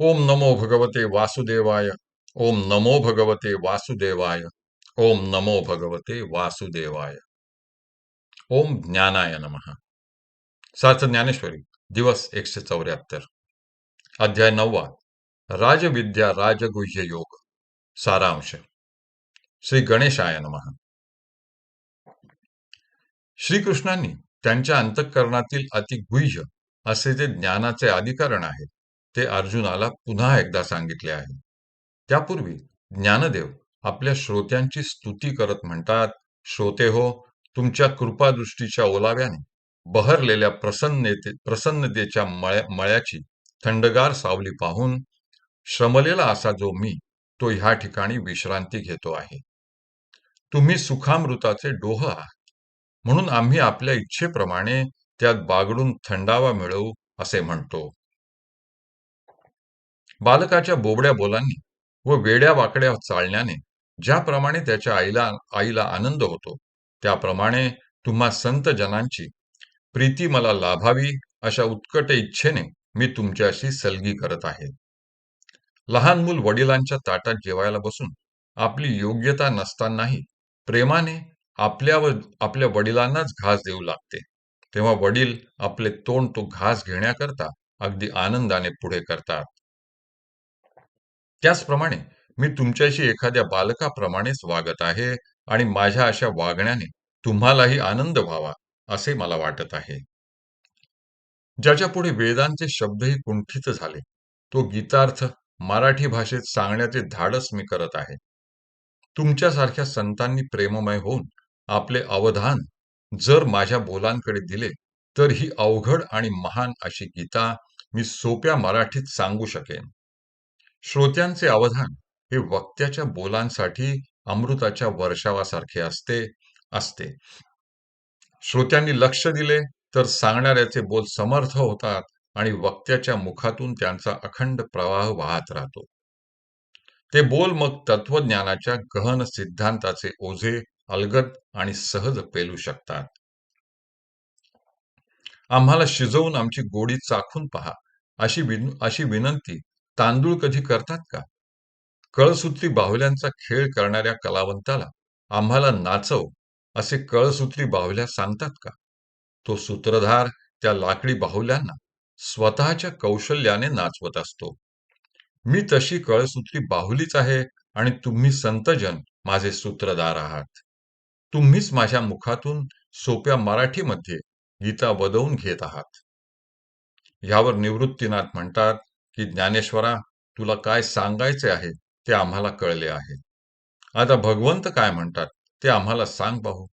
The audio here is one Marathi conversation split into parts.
ओम नमो भगवते वासुदेवाय ओम नमो भगवते वासुदेवाय ओम नमो भगवते वासुदेवाय। ओम ज्ञानाय नम। सार्थ ज्ञानेश्वरी दिवस एकशे चौऱ्याहत्तर। अध्याय नववा राजविद्या राजगुह्य योग। सारांश श्री गणेशाय नम। श्रीकृष्णांनी त्यांच्या अंतःकरणातील अतिगुह्य असे जे ज्ञानाचे अधिकरण आहे ते अर्जुनाला पुन्हा एकदा सांगितले आहे. त्यापूर्वी ज्ञानदेव आपल्या श्रोत्यांची स्तुती करत म्हणतात श्रोते हो तुमच्या कृपादृष्टीच्या ओलाव्याने बहरलेल्या प्रसन्नते प्रसन्नतेच्या मळ्या मळ्याची थंडगार सावली पाहून श्रमलेला असा जो मी तो ह्या ठिकाणी विश्रांती घेतो आहे. तुम्ही सुखामृताचे डोह आहात. म्हणून आम्ही आपल्या इच्छेप्रमाणे त्यात बागडून थंडावा मिळवू असे म्हणतो. बालकाच्या बोबड्या बोलांनी व वेड्या वाकड्या चालण्याने ज्याप्रमाणे त्याच्या आईला आईला आनंद होतो त्याप्रमाणे तुम्हा संत जनांची प्रीती मला लाभावी अशा उत्कट इच्छेने मी तुमच्याशी सलगी करत आहे. लहान मूल वडिलांच्या ताटात जेवायला बसून आपली योग्यता नसतानाही प्रेमाने आपल्या आपल्या वडिलांनाच घास देऊ लागते तेव्हा वडील आपले तोंड तो घास घेण्याकरता अगदी आनंदाने पुढे करतात. त्याचप्रमाणे मी तुमच्याशी एखाद्या बालकाप्रमाणेच वागत आहे आणि माझ्या अशा वागण्याने तुम्हालाही आनंद व्हावा असे मला वाटत आहे. ज्याच्या पुढे वेदांचे शब्दही कुंठित झाले तो गीतार्थ मराठी भाषेत सांगण्याचे धाडस मी करत आहे. तुमच्यासारख्या संतांनी प्रेममय होऊन आपले अवधान जर माझ्या बोलांकडे दिले तर ही अवघड आणि महान अशी गीता मी सोप्या मराठीत सांगू शकेन. श्रोत्यांचे अवधान हे वक्त्याच्या बोलांसाठी अमृताच्या वर्षावासारखे असते असते. श्रोत्यांनी लक्ष दिले तर सांगणाऱ्याचे बोल समर्थ होतात आणि वक्त्याच्या मुखातून त्यांचा अखंड प्रवाह वाहत राहतो. ते बोल मग तत्वज्ञानाच्या गहन सिद्धांताचे ओझे अलगद आणि सहज पेलू शकतात. आम्हाला शिजवून आमची गोडी चाखून पहा अशी विन अशी विनंती तांदूळ कधी करतात का? कळसूत्री बाहुल्यांचा खेळ करणाऱ्या कलावंताला आम्हाला नाचव असे कळसूत्री बाहुल्या सांगतात का? तो सूत्रधार त्या लाकडी बाहुल्यांना स्वतःच्या कौशल्याने नाचवत असतो. मी तशी कळसूत्री बाहुलीच आहे आणि तुम्ही संतजन माझे सूत्रधार आहात. तुम्हीच माझ्या मुखातून सोप्या मराठीमध्ये गीता वदवून घेत आहात. यावर निवृत्तीनाथ म्हणतात की ज्ञानेश्वरा तुला काय सांगायचे आहे ते आम्हाला कळले आहे. आता भगवंत काय म्हणतात ते आम्हाला सांग पाहू.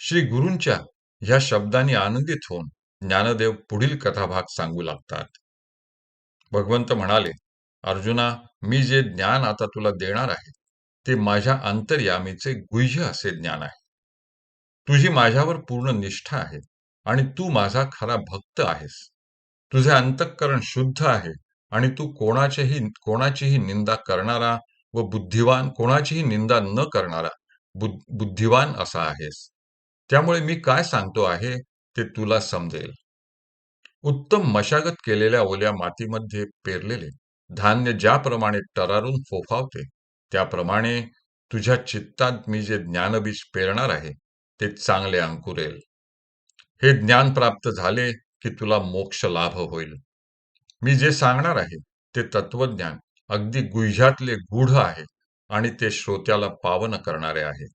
श्री गुरूंच्या ह्या शब्दांनी आनंदित होऊन ज्ञानदेव पुढील कथाभाग सांगू लागतात. भगवंत म्हणाले अर्जुना मी जे ज्ञान आता तुला देणार आहे ते माझ्या अंतर्यामीचे गुह्य असे ज्ञान आहे. तुझी माझ्यावर पूर्ण निष्ठा आहे आणि तू माझा खरा भक्त आहेस. तुझे अंतःकरण शुद्ध आहे आणि तू कोणाचेही कोणाचीही निंदा करणारा व बुद्धिवान कोणाचीही निंदा न करणारा बुद्धिवान असा आहेस. त्यामुळे मी काय सांगतो आहे ते तुला समजेल. उत्तम मशागत केलेल्या ओल्या मातीमध्ये पेरलेले धान्य ज्याप्रमाणे टरारून फोफावते त्याप्रमाणे तुझ्या चित्तात मी जे ज्ञानबीज पेरणार आहे ते चांगले अंकुरेल. हे ज्ञान प्राप्त झाले की तुला मोक्ष लाभ होईल. मी जे सांगणार आहे ते तत्वज्ञान अगदी गुह्यातले गूढ आहे आणि ते श्रोत्याला पावन करणारे आहे.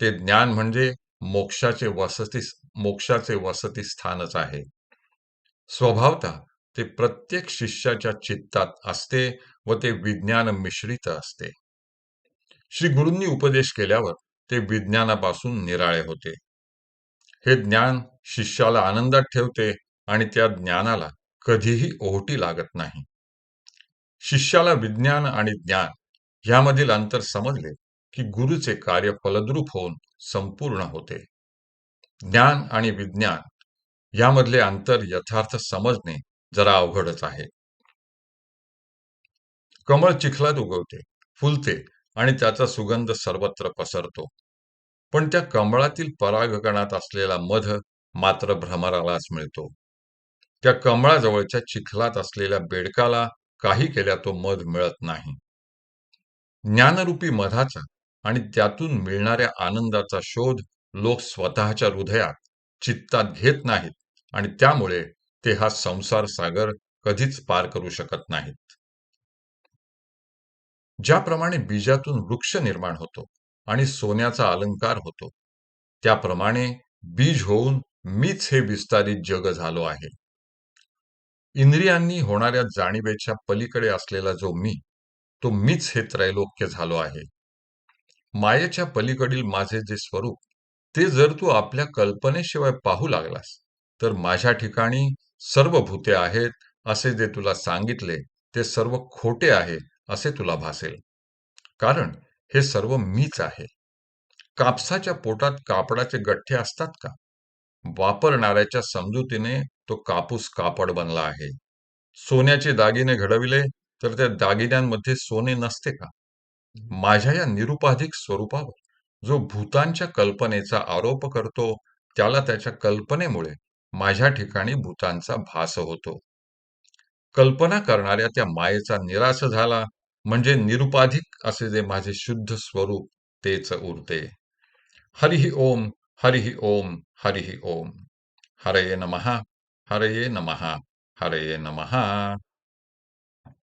ते ज्ञान म्हणजे मोक्षाचे वसती मोक्षाचे वसती स्थानच आहे. स्वभावता ते प्रत्येक शिष्याच्या चित्तात असते व ते विज्ञान मिश्रित असते. श्री गुरूंनी उपदेश केल्यावर ते विज्ञानापासून निराळे होते. हे ज्ञान शिष्याला आनंदात ठेवते आणि त्या ज्ञानाला कधीही ओहटी लागत नाही. शिष्याला विज्ञान आणि ज्ञान ह्यामधील अंतर समजले की गुरुचे कार्य फलद्रूप होऊन संपूर्ण होते. ज्ञान आणि विज्ञान यामधले अंतर यथार्थ समजणे जरा अवघडच आहे. कमळ चिखलात उगवते फुलते आणि त्याचा सुगंध सर्वत्र पसरतो. पण त्या कमळातील परागकणात असलेला मध मात्र भ्रमरालाच मिळतो. त्या कमळाजवळच्या चिखलात असलेल्या बेडकाला काही केल्या तो मध मिळत नाही. ज्ञानरूपी मधाचा आणि त्यातून मिळणाऱ्या आनंदाचा शोध लोक स्वतःच्या हृदयात चित्तात घेत नाहीत आणि त्यामुळे ते हा संसार सागर कधीच पार करू शकत नाहीत. ज्याप्रमाणे बीजातून वृक्ष निर्माण होतो आणि सोन्याचा अलंकार होतो त्याप्रमाणे बीज होऊन मीच हे विस्तारित जग झालो आहे. इंद्रियांनी होणाऱ्या जाणीवेच्या पलीकडे असलेला जो मी तो मीच हे त्रैलोक्य झालो आहे. मायेच्या पलीकडील माझे जे स्वरूप ते जर तू आपल्या कल्पनेशिवाय पाहू लागलास तर माझ्या ठिकाणी सर्व भूते आहेत असे जे तुला सांगितले ते सर्व खोटे आहे असे तुला भासेल. कारण हे सर्व मीच आहे. कापसाच्या पोटात कापडाचे गठ्ठे असतात का? वापरणाऱ्याच्या समजुतीने तो कापूस कापड बनला आहे. सोन्याचे दागिने घडविले तर त्या दागिन्यांमध्ये सोने नसते का? माझ्या या निरुपाधिक स्वरूपावर जो भूतांच्या कल्पनेचा आरोप करतो त्याला त्याच्या कल्पनेमुळे माझ्या ठिकाणी भूतांचा भास होतो. कल्पना करणाऱ्या त्या मायेचा निराश झाला म्हणजे निरुपाधिक असे जे माझे शुद्ध स्वरूप तेच उरते. हरिहि ओम हरिहि ओम harihi om. Hare e namaha, hare e namaha, hare e namaha.